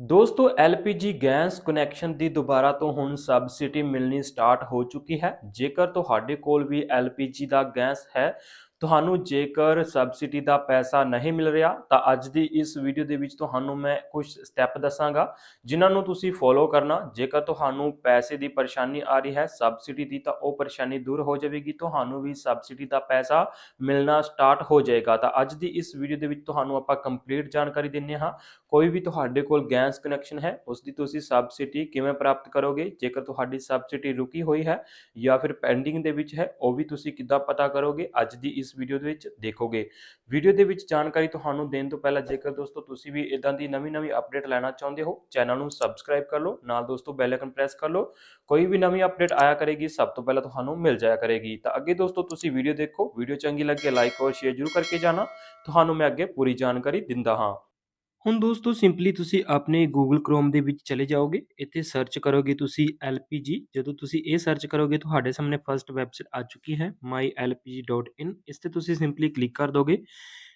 ਦੋਸਤੋ LPG gas connection ਦੀ ਦੁਬਾਰਾ ਤੋਂ ਹੁਣ ਸਬਸਿਡੀ ਮਿਲਣੀ ਸਟਾਰਟ ਹੋ ਚੁੱਕੀ ਹੈ। ਜੇਕਰ ਤੁਹਾਡੇ ਕੋਲ ਵੀ LPG ਦਾ ਗੈਸ ਹੈ ਤੁਹਾਨੂੰ ਜੇਕਰ ਸਬਸਿਡੀ ਦਾ ਪੈਸਾ ਨਹੀਂ ਮਿਲ ਰਿਹਾ, ਤਾਂ ਅੱਜ ਦੀ ਇਸ ਵੀਡੀਓ ਦੇ ਵਿੱਚ ਤੁਹਾਨੂੰ ਮੈਂ ਕੁਝ ਸਟੈਪ ਦੱਸਾਂਗਾ, ਜਿਨ੍ਹਾਂ ਨੂੰ ਤੁਸੀਂ ਫੋਲੋ ਕਰਨਾ। ਜੇਕਰ ਤੁਹਾਨੂੰ ਪੈਸੇ ਦੀ ਪਰੇਸ਼ਾਨੀ ਆ ਰਹੀ ਹੈ, ਸਬਸਿਡੀ ਦੀ, ਤਾਂ ਉਹ ਪਰੇਸ਼ਾਨੀ ਦੂਰ ਹੋ ਜਾਵੇਗੀ। ਤੁਹਾਨੂੰ ਵੀ ਸਬਸਿਡੀ ਦਾ ਪੈਸਾ ਮਿਲਣਾ ਸਟਾਰਟ ਹੋ ਜਾਏਗਾ। ਤਾਂ ਅੱਜ ਦੀ ਇਸ ਵੀਡੀਓ ਦੇ ਵਿੱਚ ਤੁਹਾਨੂੰ ਆਪਾਂ ਕੰਪਲੀਟ ਜਾਣਕਾਰੀ ਦਿੰਨੇ ਹਾਂ। ਕੋਈ ਵੀ ਤੁਹਾਡੇ ਕੋਲ ਗੈਸ ਕਨੈਕਸ਼ਨ ਹੈ, ਉਸ ਦੀ ਤੁਸੀਂ ਸਬਸਿਡੀ ਕਿਵੇਂ ਪ੍ਰਾਪਤ ਕਰੋਗੇ? ਜੇਕਰ ਤੁਹਾਡੀ ਸਬਸਿਡੀ ਰੁਕੀ ਹੋਈ ਹੈ ਜਾਂ ਫਿਰ ਪੈਂਡਿੰਗ ਦੇ ਵਿੱਚ ਹੈ, ਉਹ ਵੀ ਤੁਸੀਂ ਕਿੱਦਾਂ ਪਤਾ ਕਰੋਗੇ? ਅੱਜ ਦੀ ਇਸ ਵੀਡੀਓ ਦੇ ਵਿੱਚ ਦੇਖੋਗੇ। ਵੀਡੀਓ ਦੇ ਵਿੱਚ ਜਾਣਕਾਰੀ ਤੁਹਾਨੂੰ ਦੇਣ ਤੋਂ ਪਹਿਲਾਂ ਜੇਕਰ ਦੋਸਤੋ ਤੁਸੀਂ ਵੀ ਇਦਾਂ ਦੀ ਨਵੀਂ-ਨਵੀਂ ਅਪਡੇਟ ਲੈਣਾ ਚਾਹੁੰਦੇ ਹੋ ਚੈਨਲ ਨੂੰ ਸਬਸਕ੍ਰਾਈਬ ਕਰ ਲਓ, ਨਾਲ ਦੋਸਤੋ ਬੈਲ ਆਈਕਨ ਪ੍ਰੈਸ ਕਰ ਲਓ। ਕੋਈ ਵੀ ਨਵੀਂ ਅਪਡੇਟ ਆਇਆ ਕਰੇਗੀ, ਸਭ ਤੋਂ ਪਹਿਲਾਂ ਤੁਹਾਨੂੰ ਮਿਲ ਜਾਇਆ ਕਰੇਗੀ। ਤਾਂ ਅੱਗੇ ਦੋਸਤੋ ਤੁਸੀਂ ਵੀਡੀਓ ਦੇਖੋ ਵੀਡੀਓ ਚੰਗੀ ਲੱਗੇ ਲਾਈਕ ਔਰ ਸ਼ੇਅਰ ਜ਼ਰੂਰ ਕਰਕੇ ਜਾਣਾ। ਤੁਹਾਨੂੰ ਮੈਂ ਅੱਗੇ ਪੂਰੀ ਜਾਣਕਾਰੀ ਦਿੰਦਾ ਹਾਂ। ਹੁਣ ਦੋਸਤੋ ਸਿੰਪਲੀ ਤੁਸੀਂ ਆਪਣੇ Google Chrome ਦੇ ਵਿੱਚ ਚਲੇ ਜਾਓਗੇ, ਇੱਥੇ ਸਰਚ ਕਰੋਗੇ ਤੁਸੀਂ LPG ਜਦੋਂ ਤੁਸੀਂ ਇਹ ਸਰਚ ਕਰੋਗੇ, ਤੁਹਾਡੇ ਸਾਹਮਣੇ ਫਰਸਟ ਵੈਬਸਾਈਟ ਆ ਚੁੱਕੀ ਹੈ, mylpg.in ਇਸ ਤੇ ਤੁਸੀਂ ਸਿੰਪਲੀ ਕਲਿੱਕ ਕਰ ਦੋਗੇ।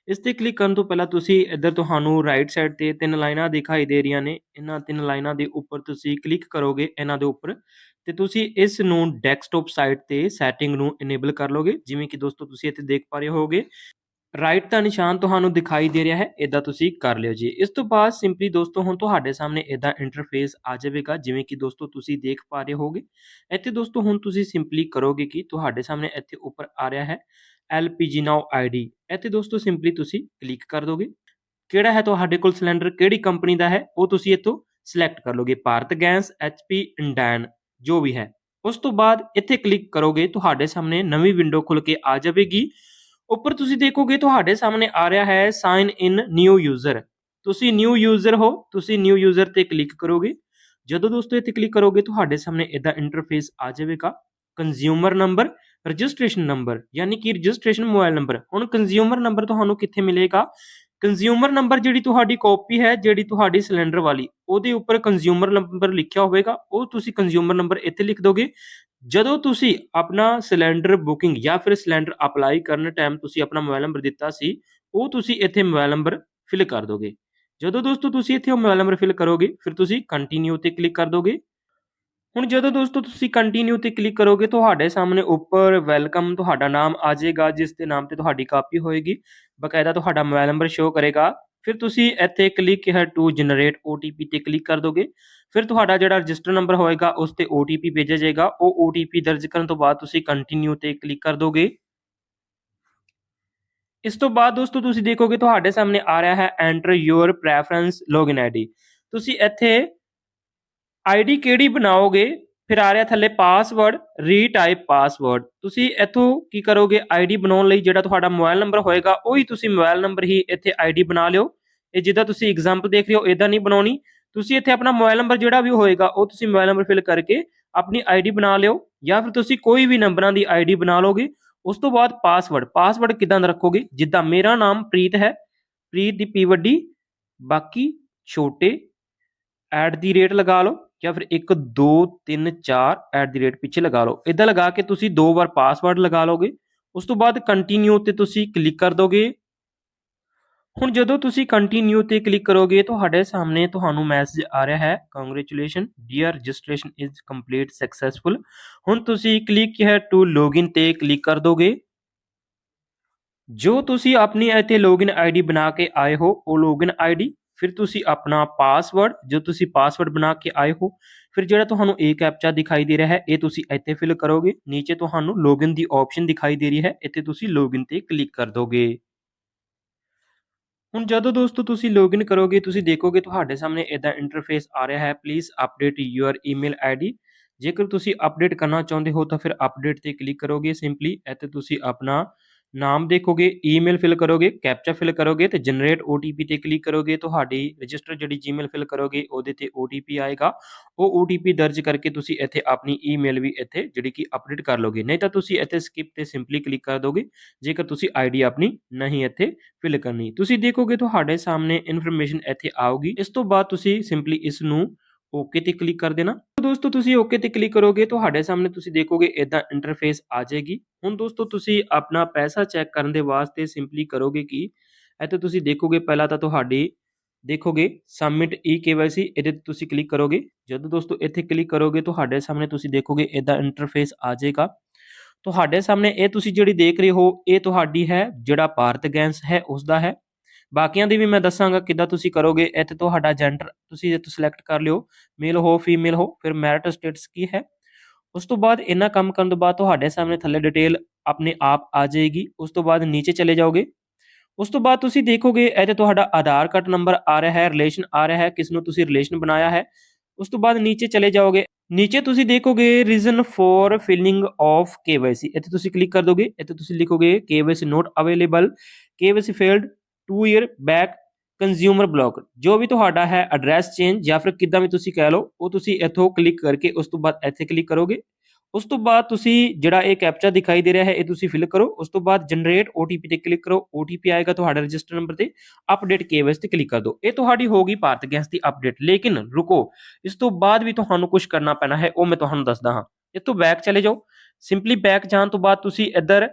ਇਸ ਤੇ ਕਲਿੱਕ ਕਰਨ ਤੋਂ ਪਹਿਲਾਂ ਤੁਸੀਂ ਇੱਧਰ ਤੁਹਾਨੂੰ ਰਾਈਟ ਸਾਈਡ ਤੇ ਤਿੰਨ ਲਾਈਨਾਂ ਦਿਖਾਈ ਦੇ ਰਹੀਆਂ ਨੇ, ਇਹਨਾਂ ਤਿੰਨ ਲਾਈਨਾਂ ਦੇ ਉੱਪਰ ਤੁਸੀਂ ਕਲਿੱਕ ਕਰੋਗੇ ਇਹਨਾਂ ਦੇ ਉੱਪਰ, ਤੇ ਤੁਸੀਂ ਇਸ ਨੂੰ ਡੈਸਕਟਾਪ ਸਾਈਟ ਤੇ ਸੈਟਿੰਗ ਨੂੰ ਇਨੇਬਲ ਕਰ ਲੋਗੇ, ਜਿਵੇਂ ਕਿ ਦੋਸਤੋ, ਤੁਸੀਂ ਇੱਥੇ ਦੇਖ ਪਾ ਰਹੇ ਹੋਗੇ ਰਾਈਟ ਦਾ ਨਿਸ਼ਾਨ ਤੁਹਾਨੂੰ ਦਿਖਾਈ ਦੇ ਰਿਹਾ ਹੈ ਇਦਾਂ ਤੁਸੀਂ ਕਰ ਲਿਓ ਜੀ। ਇਸ ਤੋਂ ਬਾਅਦ ਸਿੰਪਲੀ ਦੋਸਤੋ, ਹੁਣ ਤੁਹਾਡੇ ਸਾਹਮਣੇ ਇਦਾਂ ਇੰਟਰਫੇਸ ਆ ਜਾਵੇਗਾ, ਜਿਵੇਂ ਕਿ ਦੋਸਤੋ ਤੁਸੀਂ ਦੇਖ ਪਾ ਰਹੇ ਹੋਗੇ। ਇੱਥੇ ਦੋਸਤੋ, ਹੁਣ ਤੁਸੀਂ ਸਿੰਪਲੀ ਕਰੋਗੇ ਕਿ ਤੁਹਾਡੇ ਸਾਹਮਣੇ ਇੱਥੇ ਉੱਪਰ ਆ ਰਿਹਾ ਹੈ LPG ਨਾਓ ID ਇੱਥੇ ਦੋਸਤੋ ਸਿੰਪਲੀ ਤੁਸੀਂ ਕਲਿੱਕ ਕਰ ਦੋਗੇ। ਕਿਹੜਾ ਹੈ ਤੁਹਾਡੇ ਕੋਲ ਸਿਲੰਡਰ? ਕਿਹੜੀ ਕੰਪਨੀ ਦਾ ਹੈ? ਉਹ ਤੁਸੀਂ ਇੱਥੋਂ ਸਿਲੈਕਟ ਕਰ ਲੋਗੇ। ਭਾਰਤ ਗੈਸ, HP, ਇੰਡੈਨ, ਜੋ ਵੀ ਹੈ। ਉਸ ਤੋਂ ਬਾਅਦ ਇੱਥੇ ਕਲਿੱਕ ਕਰੋਗੇ, ਤੁਹਾਡੇ ਸਾਹਮਣੇ ਨਵੀਂ ਵਿੰਡੋ ਖੁੱਲ ਕੇ ਆ ਜਾਵੇਗੀ। ਉੱਪਰ ਤੁਸੀਂ ਦੇਖੋਗੇ ਤੁਹਾਡੇ ਸਾਹਮਣੇ ਆ ਰਿਹਾ ਹੈ ਸਾਈਨ ਇਨ ਨਿਊ ਯੂਜ਼ਰ ਤੁਸੀਂ ਨਿਊ ਯੂਜ਼ਰ ਹੋ, ਤੁਸੀਂ ਨਿਊ ਯੂਜ਼ਰ ਤੇ ਕਲਿੱਕ ਕਰੋਗੇ। ਜਦੋਂ ਦੋਸਤੋ ਇੱਥੇ ਕਲਿੱਕ ਕਰੋਗੇ, ਤੁਹਾਡੇ ਸਾਹਮਣੇ ਇਦਾਂ ਇੰਟਰਫੇਸ ਆ ਜਾਵੇਗਾ। ਕੰਜ਼ਿਊਮਰ ਨੰਬਰ ਰਜਿਸਟ੍ਰੇਸ਼ਨ ਨੰਬਰ ਯਾਨੀ ਕਿ ਰਜਿਸਟ੍ਰੇਸ਼ਨ ਮੋਬਾਈਲ ਨੰਬਰ ਹੁਣ ਕੰਜ਼ਿਊਮਰ ਨੰਬਰ ਤੁਹਾਨੂੰ ਕਿੱਥੇ ਮਿਲੇਗਾ? ਕੰਜ਼ਿਊਮਰ ਨੰਬਰ ਜਿਹੜੀ ਤੁਹਾਡੀ ਕਾਪੀ ਹੈ, ਜਿਹੜੀ ਤੁਹਾਡੀ ਸਿਲੰਡਰ ਵਾਲੀ, ਉਹਦੇ ਉੱਪਰ ਕੰਜ਼ਿਊਮਰ ਨੰਬਰ ਲਿਖਿਆ ਹੋਵੇਗਾ, ਉਹ ਤੁਸੀਂ ਕੰਜ਼ਿਊਮਰ ਨੰਬਰ ਇੱਥੇ ਲਿਖ ਦੋਗੇ। ਜਦੋਂ ਤੁਸੀਂ ਆਪਣਾ ਸਿਲੰਡਰ ਬੁਕਿੰਗ ਜਾਂ ਫਿਰ ਸਿਲੰਡਰ ਅਪਲਾਈ ਕਰਨ ਟਾਈਮ ਤੁਸੀਂ ਆਪਣਾ ਮੋਬਾਈਲ ਨੰਬਰ ਦਿੱਤਾ ਸੀ, ਉਹ ਤੁਸੀਂ ਇੱਥੇ ਮੋਬਾਈਲ ਨੰਬਰ ਫਿਲ ਕਰ ਦੋਗੇ। ਜਦੋਂ ਦੋਸਤੋ ਤੁਸੀਂ ਇੱਥੇ ਉਹ ਮੋਬਾਈਲ ਨੰਬਰ ਫਿਲ ਕਰੋਗੇ, ਫਿਰ ਤੁਸੀਂ ਕੰਟੀਨਿਊ ਤੇ ਕਲਿੱਕ ਕਰ ਦੋਗੇ। ਹੁਣ ਜਦੋਂ ਦੋਸਤੋ ਤੁਸੀਂ ਕੰਟੀਨਿਊ ਤੇ ਕਲਿੱਕ ਕਰੋਗੇ, ਤੁਹਾਡੇ ਸਾਹਮਣੇ ਉੱਪਰ ਵੈਲਕਮ ਤੁਹਾਡਾ ਨਾਮ ਆ ਜਾਏਗਾ, ਜਿਸ ਦੇ ਨਾਮ ਤੇ ਤੁਹਾਡੀ ਕਾਪੀ ਹੋਏਗੀ। ਬਕਾਇਦਾ ਤੁਹਾਡਾ ਮੋਬਾਈਲ ਨੰਬਰ ਸ਼ੋ ਕਰੇਗਾ। ਫਿਰ ਤੁਸੀਂ ਇੱਥੇ ਕਲਿੱਕ ਹੈ ਟੂ ਜਨਰੇਟ OTP ਤੇ ਕਲਿੱਕ ਕਰ ਦੋਗੇ। ਫਿਰ ਤੁਹਾਡਾ ਜਿਹੜਾ ਰਜਿਸਟਰ ਨੰਬਰ ਹੋਏਗਾ, ਉਸ ਤੇ OTP ਭੇਜਿਆ ਜਾਏਗਾ। ਉਹ OTP ਦਰਜ ਕਰਨ ਤੋਂ ਬਾਅਦ ਤੁਸੀਂ ਕੰਟੀਨਿਊ ਤੇ ਕਲਿੱਕ ਕਰ ਦੋਗੇ। ਇਸ ਤੋਂ ਬਾਅਦ ਦੋਸਤੋ ਤੁਸੀਂ ਦੇਖੋਗੇ, ਤੁਹਾਡੇ ਸਾਹਮਣੇ ਆ ਰਿਹਾ ਹੈ enter your preference login ID ਤੁਸੀਂ ਇੱਥੇ ਆਈਡੀ ਕਿਹੜੀ ਬਣਾਓਗੇ? ਫਿਰ ਆ ਰਿਹਾ ਥੱਲੇ ਪਾਸਵਰਡ ਰੀਟਾਈਪ ਪਾਸਵਰਡ ਤੁਸੀਂ ਇੱਥੋਂ ਕੀ ਕਰੋਗੇ? ਆਈਡੀ ਬਣਾਉਣ ਲਈ ਜਿਹੜਾ ਤੁਹਾਡਾ ਮੋਬਾਈਲ ਨੰਬਰ ਹੋਏਗਾ, ਉਹੀ ਤੁਸੀਂ ਮੋਬਾਈਲ ਨੰਬਰ ਹੀ ਇੱਥੇ ਆਈਡੀ ਬਣਾ ਲਿਓ। ਇਹ ਜਿੱਦਾਂ ਤੁਸੀਂ ਐਗਜ਼ਾਮਪਲ ਦੇਖ ਰਹੇ ਹੋ ਇਦਾਂ ਨਹੀਂ ਬਣਾਉਣੀ। ਤੁਸੀਂ ਇੱਥੇ ਆਪਣਾ ਮੋਬਾਈਲ ਨੰਬਰ ਜਿਹੜਾ ਵੀ ਹੋਏਗਾ, ਉਹ ਤੁਸੀਂ ਮੋਬਾਈਲ ਨੰਬਰ ਫਿਲ ਕਰਕੇ ਆਪਣੀ ਆਈਡੀ ਬਣਾ ਲਿਓ, ਜਾਂ ਫਿਰ ਤੁਸੀਂ ਕੋਈ ਵੀ ਨੰਬਰਾਂ ਦੀ ਆਈਡੀ ਬਣਾ ਲਓਗੇ। ਉਸ ਤੋਂ ਬਾਅਦ ਪਾਸਵਰਡ ਪਾਸਵਰਡ ਕਿਦਾਂ ਦਾ ਰੱਖੋਗੇ? ਜਿੱਦਾਂ ਮੇਰਾ ਨਾਮ ਪ੍ਰੀਤ ਹੈ, ਪ੍ਰੀਤ ਦੀ ਪੀ ਵੱਡੀ ਬਾਕੀ ਛੋਟੇ ਐਟ ਦੀ ਰੇਟ ਲਗਾ ਲਓ। ਜਾਂ ਫਿਰ 1 2 3 4 ਐਟ ਦੀ ਰੇਟ ਪਿੱਛੇ ਲਗਾ ਲਓ। ਇਦਾਂ ਲਗਾ ਕੇ ਤੁਸੀਂ ਦੋ ਵਾਰ ਪਾਸਵਰਡ ਲਗਾ ਲਓਗੇ। ਉਸ ਤੋਂ ਬਾਅਦ ਕੰਟੀਨਿਊ ਤੇ ਤੁਸੀਂ ਕਲਿੱਕ ਕਰ ਦੋਗੇ। ਹੁਣ ਜਦੋਂ ਤੁਸੀਂ ਕੰਟੀਨਿਊ ਤੇ ਕਲਿੱਕ ਕਰੋਗੇ, ਤੁਹਾਡੇ ਸਾਹਮਣੇ ਤੁਹਾਨੂੰ ਮੈਸੇਜ ਆ ਰਿਹਾ ਹੈ congratulation dear registration is complete successful ਹੁਣ ਤੁਸੀਂ ਕਲਿੱਕ ਹੈ ਟੂ ਲੌਗਇਨ ਤੇ ਕਲਿੱਕ ਕਰ ਦੋਗੇ। ਜੋ ਤੁਸੀਂ ਆਪਣੀ ਇੱਥੇ ਲੌਗਇਨ ਆਈਡੀ ਬਣਾ ਕੇ ਆਏ ਹੋ, ਉਹ ਲੌਗਇਨ ਆਈਡੀ ਫਿਰ ਤੁਸੀਂ ਆਪਣਾ ਪਾਸਵਰਡ ਜੋ ਤੁਸੀਂ ਪਾਸਵਰਡ ਬਣਾ ਕੇ ਆਏ ਹੋ, ਫਿਰ ਜਿਹੜਾ ਤੁਹਾਨੂੰ ਇਹ ਕੈਪਚਾ ਦਿਖਾਈ ਦੇ ਰਿਹਾ ਹੈ, ਇਹ ਤੁਸੀਂ ਇੱਥੇ ਫਿਲ ਕਰੋਗੇ, ਨੀਚੇ ਤੁਹਾਨੂੰ ਲੌਗਇਨ ਦੀ ਆਪਸ਼ਨ ਦਿਖਾਈ ਦੇ ਰਹੀ ਹੈ, ਇੱਥੇ ਤੁਸੀਂ ਲੌਗਇਨ ਤੇ ਕਲਿੱਕ ਕਰ ਦੋਗੇ। ਹੁਣ ਜਦੋਂ ਦੋਸਤੋ ਤੁਸੀਂ ਲੌਗਇਨ ਕਰੋਗੇ, ਤੁਸੀਂ ਦੇਖੋਗੇ ਤੁਹਾਡੇ ਸਾਹਮਣੇ ਇਦਾਂ ਇੰਟਰਫੇਸ ਆ ਰਿਹਾ ਹੈ please update your email ID ਜੇਕਰ ਤੁਸੀਂ ਅਪਡੇਟ ਕਰਨਾ ਚਾਹੁੰਦੇ ਹੋ ਤਾਂ ਫਿਰ ਅਪਡੇਟ ਤੇ ਕਲਿੱਕ ਕਰੋਗੇ ਸਿੰਪਲੀ ਇੱਥੇ ਤੁਸੀਂ ਆਪਣਾ ਨਾਮ ਦੇਖੋਗੇ ਈਮੇਲ ਫਿਲ ਕਰੋਗੇ ਕੈਪਚਾ ਫਿਲ ਕਰੋਗੇ ਤੇ ਜਨਰੇਟ OTP ਤੇ ਕਲਿੱਕ ਕਰੋਗੇ, ਤੁਹਾਡੀ ਰਜਿਸਟਰ ਜਿਹੜੀ ਜੀਮੇਲ ਫਿਲ ਕਰੋਗੇ, ਉਹਦੇ ਤੇ OTP ਆਏਗਾ। ਉਹ OTP ਦਰਜ ਕਰਕੇ ਤੁਸੀਂ ਇੱਥੇ ਆਪਣੀ ਈਮੇਲ ਵੀ ਇੱਥੇ ਜਿਹੜੀ ਕਿ ਅਪਡੇਟ ਕਰ ਲੋਗੇ। ਨਹੀਂ ਤਾਂ ਤੁਸੀਂ ਇੱਥੇ ਸਕਿਪ ਤੇ ਸਿੰਪਲੀ ਕਲਿੱਕ ਕਰ ਦੋਗੇ, ਜੇਕਰ ਤੁਸੀਂ ਆਈਡੀ ਆਪਣੀ ਨਹੀਂ ਇੱਥੇ ਫਿਲ ਕਰਨੀ। ਤੁਸੀਂ ਦੇਖੋਗੇ ਤੁਹਾਡੇ ਸਾਹਮਣੇ ਇਨਫੋਰਮੇਸ਼ਨ ਇੱਥੇ ਆਊਗੀ। ਇਸ ਤੋਂ ਬਾਅਦ ਤੁਸੀਂ ਸਿੰਪਲੀ ਇਸ ਨੂੰ ਓਕੇ ਤੇ ਕਲਿੱਕ ਕਰ ਦੇਣਾ ਦੋਸਤੋ ਤੁਸੀਂ ਓਕੇ ਤੇ ਕਲਿੱਕ ਕਰੋਗੇ ਤੁਹਾਡੇ ਸਾਹਮਣੇ ਤੁਸੀਂ ਦੇਖੋਗੇ ਇਦਾਂ ਇੰਟਰਫੇਸ ਆ ਜਾਏਗੀ ਹੁਣ ਦੋਸਤੋ ਤੁਸੀਂ ਆਪਣਾ ਪੈਸਾ ਚੈੱਕ ਕਰਨ ਦੇ ਵਾਸਤੇ ਸਿੰਪਲੀ ਕਰੋਗੇ ਕਿ ਇੱਥੇ ਤੁਸੀਂ ਦੇਖੋਗੇ ਪਹਿਲਾਂ ਤਾਂ ਤੁਹਾਡੀ ਦੇਖੋਗੇ ਸਬਮਿਟ ਈ KYC ਇਹਦੇ ਤੇ ਤੁਸੀਂ ਕਲਿੱਕ ਕਰੋਗੇ ਜਦੋਂ ਦੋਸਤੋ ਇੱਥੇ ਕਲਿੱਕ ਕਰੋਗੇ ਤੁਹਾਡੇ ਸਾਹਮਣੇ ਤੁਸੀਂ ਦੇਖੋਗੇ ਇਦਾਂ ਇੰਟਰਫੇਸ ਆ ਜਾਏਗਾ ਤੁਹਾਡੇ ਸਾਹਮਣੇ ਇਹ ਤੁਸੀਂ ਜਿਹੜੀ ਦੇਖ ਰਹੇ ਹੋ ਇਹ ਤੁਹਾਡੀ ਹੈ ਜਿਹੜਾ ਭਾਰਤ ਗੈਸ ਹੈ ਉਸ ਦਾ ਹੈ ਬਾਕੀਆਂ ਦੀ ਵੀ ਮੈਂ ਦੱਸਾਂਗਾ ਕਿੱਦਾਂ ਤੁਸੀਂ ਕਰੋਗੇ ਇੱਥੇ ਤੁਹਾਡਾ ਜੈਂਡਰ ਤੁਸੀਂ ਇੱਥੇ ਸਿਲੈਕਟ ਕਰ ਲਿਓ ਮੇਲ ਹੋ ਫੀਮੇਲ ਹੋ, ਫਿਰ ਮੈਰਿਟ ਸਟੇਟਸ ਕੀ ਹੈ? ਉਸ ਤੋਂ ਬਾਅਦ ਇਹਨਾਂ ਕੰਮ ਕਰਨ ਤੋਂ ਬਾਅਦ ਤੁਹਾਡੇ ਸਾਹਮਣੇ ਥੱਲੇ ਡਿਟੇਲ ਆਪਣੇ ਆਪ ਆ ਜਾਏਗੀ, ਉਸ ਤੋਂ ਬਾਅਦ ਨੀਚੇ ਚਲੇ ਜਾਓਗੇ। ਉਸ ਤੋਂ ਬਾਅਦ ਤੁਸੀਂ ਦੇਖੋਗੇ ਇਹਦੇ ਤੁਹਾਡਾ ਆਧਾਰ ਕਾਰਡ ਨੰਬਰ ਆ ਰਿਹਾ ਹੈ ਰਿਲੇਸ਼ਨ ਆ ਰਿਹਾ ਹੈ ਕਿਸ ਨੂੰ ਤੁਸੀਂ ਰਿਲੇਸ਼ਨ ਬਣਾਇਆ ਹੈ। ਉਸ ਤੋਂ ਬਾਅਦ ਨੀਚੇ ਚਲੇ ਜਾਓਗੇ। ਨੀਚੇ ਤੁਸੀਂ ਦੇਖੋਗੇ reason for filling of KYC, ਇੱਥੇ ਤੁਸੀਂ ਕਲਿੱਕ ਕਰ ਦੋਗੇ, ਇੱਥੇ ਤੁਸੀਂ ਲਿਖੋਗੇ KYC not available KYC failed 2 year back consumer block ਜੋ ਵੀ ਤੁਹਾਡਾ ਹੈ ਐਡਰੈਸ ਚੇਂਜ ਜਾਂ ਫਿਰ ਕਿੱਦਾਂ ਵੀ ਤੁਸੀਂ ਕਹਿ ਲਓ, ਉਹ ਤੁਸੀਂ ਇੱਥੋਂ ਕਲਿੱਕ ਕਰਕੇ ਉਸ ਤੋਂ ਬਾਅਦ ਇੱਥੇ ਕਲਿੱਕ ਕਰੋਗੇ। ਉਸ ਤੋਂ ਬਾਅਦ ਤੁਸੀਂ ਜਿਹੜਾ ਇਹ ਕੈਪਚਾ ਦਿਖਾਈ ਦੇ ਰਿਹਾ ਹੈ, ਇਹ ਤੁਸੀਂ ਫਿਲ ਕਰੋ। ਉਸ ਤੋਂ ਬਾਅਦ ਜਨਰੇਟ OTP ਤੇ ਕਲਿੱਕ ਕਰੋ। OTP ਆਏਗਾ ਤੁਹਾਡੇ ਰਜਿਸਟਰ ਨੰਬਰ ਤੇ। ਅਪਡੇਟ KYC ਤੇ ਕਲਿੱਕ ਕਰ ਦਿਓ। ਇਹ ਤੁਹਾਡੀ ਹੋਗੀ ਭਾਰਤ ਗੈਸ ਦੀ ਅਪਡੇਟ ਲੇਕਿਨ ਰੁਕੋ, ਇਸ ਤੋਂ ਬਾਅਦ ਵੀ ਤੁਹਾਨੂੰ ਕੁਝ ਕਰਨਾ ਪੈਣਾ ਹੈ, ਉਹ ਮੈਂ ਤੁਹਾਨੂੰ ਦੱਸਦਾ ਹਾਂ। ਇਸ ਤੋਂ ਬੈਕ ਚਲੇ ਜਾਓ। ਸਿੰਪਲੀ ਬੈਕ ਜਾਣ ਤੋਂ ਬਾਅਦ ਤੁਸੀਂ ਇੱਧਰ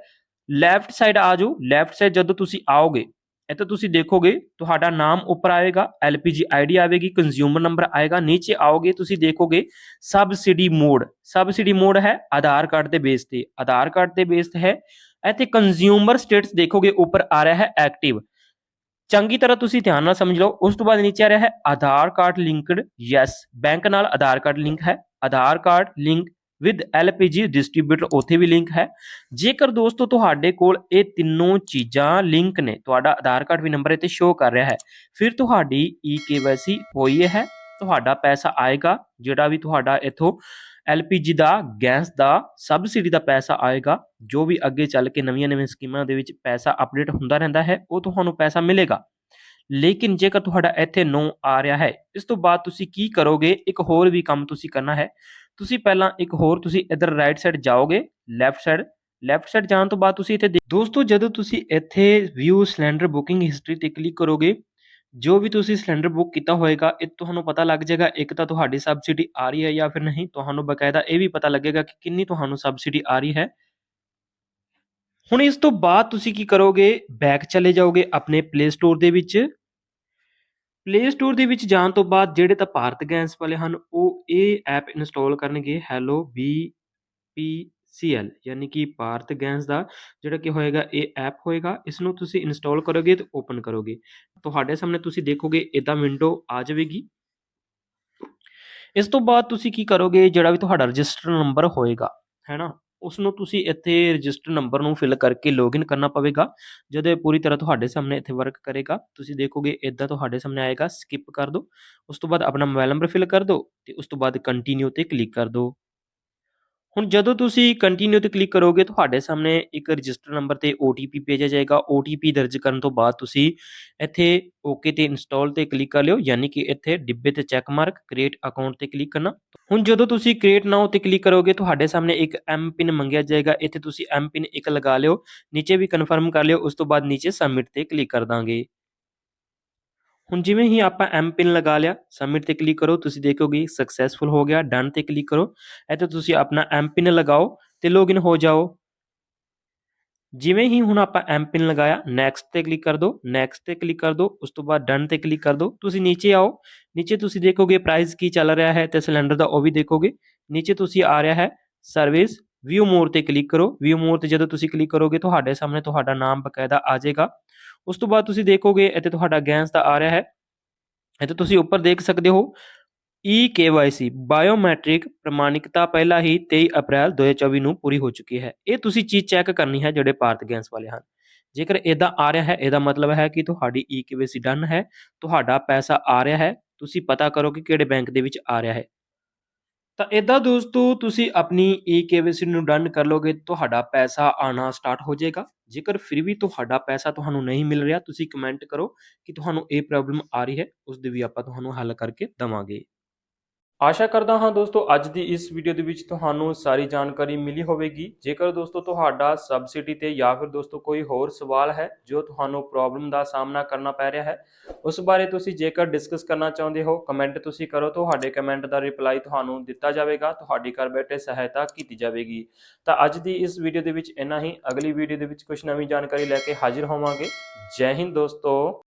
ਲੈਫਟ ਸਾਈਡ ਆ ਜਾਓ। ਲੈਫਟ ਸਾਈਡ ਜਦੋਂ ਤੁਸੀਂ ਆਓਗੇ ਇੱਥੇ ਤੁਸੀਂ ਦੇਖੋਗੇ, ਤੁਹਾਡਾ ਨਾਮ ਉੱਪਰ ਆਏਗਾ LPG ਆਈਡੀ ਆਵੇਗੀ ਕੰਜ਼ਿਊਮਰ ਨੰਬਰ ਆਏਗਾ, ਨੀਚੇ ਆਓਗੇ, ਤੁਸੀਂ ਦੇਖੋਗੇ ਸਬਸਿਡੀ ਮੋਡ ਸਬਸਿਡੀ ਮੋਡ ਹੈ ਆਧਾਰ ਕਾਰਡ ਦੇ ਬੇਸ ਤੇ, ਆਧਾਰ ਕਾਰਡ ਦੇ ਬੇਸ ਤੇ ਹੈ। ਇੱਥੇ ਕੰਜ਼ਿਊਮਰ ਸਟੇਟਸ ਦੇਖੋਗੇ, ਉੱਪਰ ਆ ਰਿਹਾ ਹੈ ਐਕਟਿਵ ਚੰਗੀ ਤਰ੍ਹਾਂ ਤੁਸੀਂ ਧਿਆਨ ਨਾਲ ਸਮਝ ਲਓ, ਉਸ ਤੋਂ ਬਾਅਦ ਨੀਚੇ ਆ ਰਿਹਾ ਹੈ Aadhaar card linked yes bank ਨਾਲ ਆਧਾਰ ਕਾਰਡ ਲਿੰਕ ਹੈ, Aadhaar card link with LPG distributor ਉੱਥੇ ਵੀ ਲਿੰਕ ਹੈ। ਜੇਕਰ ਦੋਸਤੋ ਤੁਹਾਡੇ ਕੋਲ ਇਹ ਤਿੰਨੋਂ ਚੀਜ਼ਾਂ ਲਿੰਕ ਨੇ, ਤੁਹਾਡਾ ਆਧਾਰ ਕਾਰਡ ਵੀ ਨੰਬਰ ਇੱਥੇ ਸ਼ੋ ਕਰ ਰਿਹਾ ਹੈ। ਫਿਰ ਤੁਹਾਡੀ ਈ KYC ਹੋਈ ਹੈ। ਤੁਹਾਡਾ ਪੈਸਾ ਆਏਗਾ, ਜਿਹੜਾ ਵੀ ਤੁਹਾਡਾ ਇਥੋਂ LPG ਦਾ ਗੈਸ ਦਾ ਸਬਸਿਡੀ ਦਾ ਪੈਸਾ ਆਏਗਾ, ਜੋ ਵੀ ਅੱਗੇ ਚੱਲ ਕੇ ਨਵੀਆਂ ਨਵੀਆਂ ਸਕੀਮਾਂ ਦੇ ਵਿੱਚ ਪੈਸਾ ਅਪਡੇਟ ਹੁੰਦਾ ਰਹਿੰਦਾ ਹੈ, ਉਹ ਤੁਹਾਨੂੰ ਪੈਸਾ ਮਿਲੇਗਾ। ਲੇਕਿਨ ਜੇਕਰ ਤੁਹਾਡਾ ਇੱਥੇ ਨੋ ਆ ਰਿਹਾ ਹੈ, ਇਸ ਤੋਂ ਬਾਅਦ ਤੁਸੀਂ ਕੀ ਕਰੋਗੇ, ਇੱਕ ਹੋਰ ਵੀ ਕੰਮ ਤੁਸੀਂ ਕਰਨਾ ਹੈ। ਤੁਸੀਂ ਪਹਿਲਾਂ ਇੱਕ ਹੋਰ ਤੁਸੀਂ ਇਧਰ ਰਾਈਟ ਸਾਈਡ ਜਾਓਗੇ ਲੈਫਟ ਸਾਈਡ ਲੈਫਟ ਸਾਈਡ ਜਾਣ ਤੋਂ ਬਾਅਦ ਤੁਸੀਂ ਇੱਥੇ ਦੋਸਤੋ, ਜਦੋਂ ਤੁਸੀਂ ਇੱਥੇ ਵਿਊ ਸਿਲੰਡਰ ਬੁਕਿੰਗ ਹਿਸਟਰੀ ਤੇ ਕਲਿੱਕ ਕਰੋਗੇ, ਜੋ ਵੀ ਤੁਸੀਂ ਸਿਲੰਡਰ ਬੁੱਕ ਕੀਤਾ ਹੋਏਗਾ, ਇਹ ਤੁਹਾਨੂੰ ਪਤਾ ਲੱਗ ਜਾਏਗਾ, ਇੱਕ ਤਾਂ ਤੁਹਾਡੀ ਸਬਸਿਡੀ ਆ ਰਹੀ ਹੈ ਜਾਂ ਫਿਰ ਨਹੀਂ, ਤੁਹਾਨੂੰ ਬਕਾਇਦਾ ਇਹ ਵੀ ਪਤਾ ਲੱਗੇਗਾ ਕਿ ਕਿੰਨੀ ਤੁਹਾਨੂੰ ਸਬਸਿਡੀ ਆ ਰਹੀ ਹੈ। ਹੁਣ ਇਸ ਤੋਂ ਬਾਅਦ ਤੁਸੀਂ ਕੀ ਕਰੋਗੇ? ਬੈਕ ਚਲੇ ਜਾਓਗੇ ਆਪਣੇ ਪਲੇ ਸਟੋਰ ਦੇ ਵਿੱਚ। ਪਲੇ ਸਟੋਰ ਦੇ ਵਿੱਚ ਜਾਣ ਤੋਂ ਬਾਅਦ ਜਿਹੜੇ ਤਾਂ ਭਾਰਤ ਗੈਸ ਵਾਲੇ ਹਨ, ਉਹ ਇਹ ਐਪ ਇੰਸਟਾਲ ਕਰਨਗੇ ਹੈਲੋ BPCL ਯਾਨੀ ਕਿ ਭਾਰਤ ਗੈਸ ਦਾ ਜਿਹੜਾ ਕਿ ਹੋਏਗਾ, ਇਹ ਐਪ ਹੋਏਗਾ। ਇਸ ਨੂੰ ਤੁਸੀਂ ਇੰਸਟਾਲ ਕਰੋਗੇ ਤੇ ਓਪਨ ਕਰੋਗੇ। ਤੁਹਾਡੇ ਸਾਹਮਣੇ ਤੁਸੀਂ ਦੇਖੋਗੇ ਇਦਾਂ ਵਿੰਡੋ ਆ ਜਾਵੇਗੀ। ਇਸ ਤੋਂ ਬਾਅਦ ਤੁਸੀਂ ਕੀ ਕਰੋਗੇ, ਜਿਹੜਾ ਵੀ ਤੁਹਾਡਾ ਰਜਿਸਟਰ ਨੰਬਰ ਹੋਏਗਾ ਹੈਨਾ ਉਸ ਨੂੰ ਤੁਸੀਂ ਇੱਥੇ ਰਜਿਸਟਰ ਨੰਬਰ ਨੂੰ ਫਿਲ ਕਰਕੇ ਲੌਗਇਨ ਕਰਨਾ ਪਵੇਗਾ। ਜਦੋਂ ਇਹ ਪੂਰੀ ਤਰ੍ਹਾਂ ਤੁਹਾਡੇ ਸਾਹਮਣੇ ਇੱਥੇ ਵਰਕ ਕਰੇਗਾ, ਤੁਸੀਂ ਦੇਖੋਗੇ ਇਦਾਂ ਤੁਹਾਡੇ ਸਾਹਮਣੇ ਆਏਗਾ ਸਕਿਪ ਕਰ ਦਿਓ ਉਸ ਤੋਂ ਬਾਅਦ ਆਪਣਾ ਮੋਬਾਈਲ ਨੰਬਰ ਫਿਲ ਕਰ ਦਿਓ ਤੇ ਉਸ ਤੋਂ ਬਾਅਦ ਕੰਟੀਨਿਊ ਤੇ ਕਲਿੱਕ ਕਰ ਦਿਓ ਹੁਣ ਜਦੋਂ ਤੁਸੀਂ ਕੰਟੀਨਿਊ ਤੇ ਕਲਿੱਕ ਕਰੋਗੇ, ਤੁਹਾਡੇ ਸਾਹਮਣੇ ਇੱਕ ਰਜਿਸਟਰ ਨੰਬਰ ਤੇ OTP ਭੇਜਿਆ ਜਾਏਗਾ। OTP ਦਰਜ ਕਰਨ ਤੋਂ ਬਾਅਦ ਤੁਸੀਂ ਇੱਥੇ ਓਕੇ ਤੇ ਇੰਸਟਾਲ ਤੇ ਕਲਿੱਕ ਕਰ ਲਿਓ, ਯਾਨੀ ਕਿ ਇੱਥੇ ਡਿੱਬੇ ਤੇ ਚੈੱਕ ਮਾਰਕ ਕ੍ਰੀਏਟ ਅਕਾਊਂਟ ਤੇ ਕਲਿੱਕ ਕਰਨਾ। ਹੁਣ ਜਦੋਂ ਤੁਸੀਂ ਕ੍ਰੀਏਟ ਨਾਓ ਤੇ ਕਲਿੱਕ ਕਰੋਗੇ, ਤੁਹਾਡੇ ਸਾਹਮਣੇ ਇੱਕ ਐਮ ਪਿਨ ਮੰਗਿਆ ਜਾਏਗਾ। ਇੱਥੇ ਤੁਸੀਂ ਐਮ ਪਿਨ ਇੱਕ ਲਗਾ ਲਿਓ, ਨੀਚੇ ਵੀ ਕਨਫਰਮ ਕਰ ਲਿਓ, ਉਸ ਤੋਂ ਬਾਅਦ ਨੀਚੇ ਸਬਮਿਟ ਤੇ ਕਲਿੱਕ ਕਰ ਦਾਂਗੇ। ਹੁਣ ਜਿਵੇਂ ਹੀ ਆਪਾਂ ਐਮ ਪਿਨ ਲਗਾ ਲਿਆ ਸਬਮਿਟ ਤੇ ਕਲਿੱਕ ਕਰੋ ਤੁਸੀਂ ਦੇਖੋਗੇ ਸਕਸੈਸਫੁਲ ਹੋ ਗਿਆ ਡਨ ਤੇ ਕਲਿੱਕ ਕਰੋ ਇੱਥੇ ਤੁਸੀਂ ਆਪਣਾ ਐਮ ਪਿਨ ਲਗਾਓ ਤੇ ਲੌਗਇਨ ਹੋ ਜਾਓ ਜਿਵੇਂ ਹੀ ਹੁਣ ਆਪਾਂ ਐਮ ਪਿਨ ਲਗਾਇਆ ਨੈਕਸਟ ਤੇ ਕਲਿੱਕ ਕਰ ਦਿਓ ਨੈਕਸਟ ਤੇ ਕਲਿੱਕ ਕਰ ਦਿਓ ਉਸ ਤੋਂ ਬਾਅਦ ਡਨ ਤੇ ਕਲਿੱਕ ਕਰ ਦਿਓ ਤੁਸੀਂ ਨੀਚੇ ਆਓ ਨੀਚੇ ਤੁਸੀਂ ਦੇਖੋਗੇ ਪ੍ਰਾਈਸ ਕੀ ਚੱਲ ਰਿਹਾ ਹੈ ਤੇ ਸਿਲੰਡਰ ਦਾ ਉਹ ਵੀ ਦੇਖੋਗੇ ਨੀਚੇ ਤੁਸੀਂ ਆ ਰਿਹਾ ਹੈ ਸਰਵਿਸ ਵਿਊ ਮੋਰ ਤੇ ਕਲਿੱਕ ਕਰੋ ਵਿਊ ਮੋਰ ਤੇ ਜਦੋਂ ਤੁਸੀਂ ਕਲਿੱਕ ਕਰੋਗੇ ਤੁਹਾਡੇ ਸਾਹਮਣੇ ਤੁਹਾਡਾ ਨਾਮ ਬਕਾਇਦਾ ਆ ਜਾਏਗਾ ਉਸ ਤੋਂ ਬਾਅਦ ਤੁਸੀਂ ਦੇਖੋਗੇ, ਇੱਥੇ ਤੁਹਾਡਾ ਗੈਂਸ ਦਾ ਆ ਰਿਹਾ ਹੈ। ਇੱਥੇ ਤੁਸੀਂ ਉੱਪਰ ਦੇਖ ਸਕਦੇ ਹੋ E KYC ਬਾਇਓਮੈਟ੍ਰਿਕ ਪ੍ਰਮਾਣਿਕਤਾ ਪਹਿਲਾਂ ਹੀ 23 ਅਪ੍ਰੈਲ 2024 ਨੂੰ ਪੂਰੀ ਹੋ ਚੁੱਕੀ ਹੈ। ਇਹ ਤੁਸੀਂ ਚੀਜ਼ ਚੈੱਕ ਕਰਨੀ ਹੈ ਜਿਹੜੇ ਭਾਰਤ ਗੈਂਸ ਵਾਲੇ ਹਨ। ਜੇਕਰ ਇਦਾਂ ਆ ਰਿਹਾ ਹੈ, ਇਹਦਾ ਮਤਲਬ ਹੈ ਕਿ ਤੁਹਾਡੀ E KYC ਡਨ ਹੈ, ਤੁਹਾਡਾ ਪੈਸਾ ਆ ਰਿਹਾ ਹੈ, ਤੁਸੀਂ ਪਤਾ ਕਰੋ ਕਿ ਕਿਹੜੇ ਬੈਂਕ ਦੇ ਵਿੱਚ ਆ ਰਿਹਾ ਹੈ। ਤਾਂ ਇਦਾਂ ਦੋਸਤੋ, ਤੁਸੀਂ ਆਪਣੀ E KYC ਨੂੰ ਡਨ ਕਰ ਲੋਗੇ ਤੁਹਾਡਾ ਪੈਸਾ ਆਣਾ ਸਟਾਰਟ ਹੋ ਜਾਏਗਾ। ਜੇਕਰ ਫਿਰ ਵੀ ਤੁਹਾਡਾ ਪੈਸਾ ਤੁਹਾਨੂੰ ਨਹੀਂ ਮਿਲ ਰਿਹਾ, ਤੁਸੀਂ ਕਮੈਂਟ ਕਰੋ ਕਿ ਤੁਹਾਨੂੰ ਇਹ ਪ੍ਰੋਬਲਮ ਆ ਰਹੀ ਹੈ ਉਸ ਦੇ ਵੀ ਆਪਾਂ ਤੁਹਾਨੂੰ ਹੱਲ ਕਰਕੇ ਦਵਾਂਗੇ। ਆਸ਼ਾ ਕਰਦਾ ਹਾਂ ਦੋਸਤੋ, ਅੱਜ ਦੀ ਇਸ ਵੀਡੀਓ ਦੇ ਵਿੱਚ ਤੁਹਾਨੂੰ ਸਾਰੀ ਜਾਣਕਾਰੀ ਮਿਲੀ ਹੋਵੇਗੀ। ਜੇਕਰ ਦੋਸਤੋ ਤੁਹਾਡਾ ਸਬਸਿਡੀ ਤੇ ਜਾਂ ਫਿਰ ਦੋਸਤੋ ਕੋਈ ਹੋਰ ਸਵਾਲ ਹੈ ਜੋ ਤੁਹਾਨੂੰ ਪ੍ਰੋਬਲਮ ਦਾ ਸਾਹਮਣਾ ਕਰਨਾ ਪੈ ਰਿਹਾ ਹੈ, ਉਸ ਬਾਰੇ ਤੁਸੀਂ ਜੇਕਰ ਡਿਸਕਸ ਕਰਨਾ ਚਾਹੁੰਦੇ ਹੋ ਕਮੈਂਟ ਤੁਸੀਂ ਕਰੋ। ਤੁਹਾਡੇ ਕਮੈਂਟ ਦਾ ਰਿਪਲਾਈ ਤੁਹਾਨੂੰ ਦਿੱਤਾ ਜਾਵੇਗਾ, ਤੁਹਾਡੀ ਘਰ ਬੈਠੇ ਸਹਾਇਤਾ ਕੀਤੀ ਜਾਵੇਗੀ। ਤਾਂ ਅੱਜ ਦੀ ਇਸ ਵੀਡੀਓ ਦੇ ਵਿੱਚ ਇੰਨਾ ਹੀ। ਅਗਲੀ ਵੀਡੀਓ ਦੇ ਵਿੱਚ ਕੁਝ ਨਵੀਂ ਜਾਣਕਾਰੀ ਲੈ ਕੇ ਹਾਜ਼ਰ ਹੋਵਾਂਗੇ। ਜੈ ਹਿੰਦ ਦੋਸਤੋ।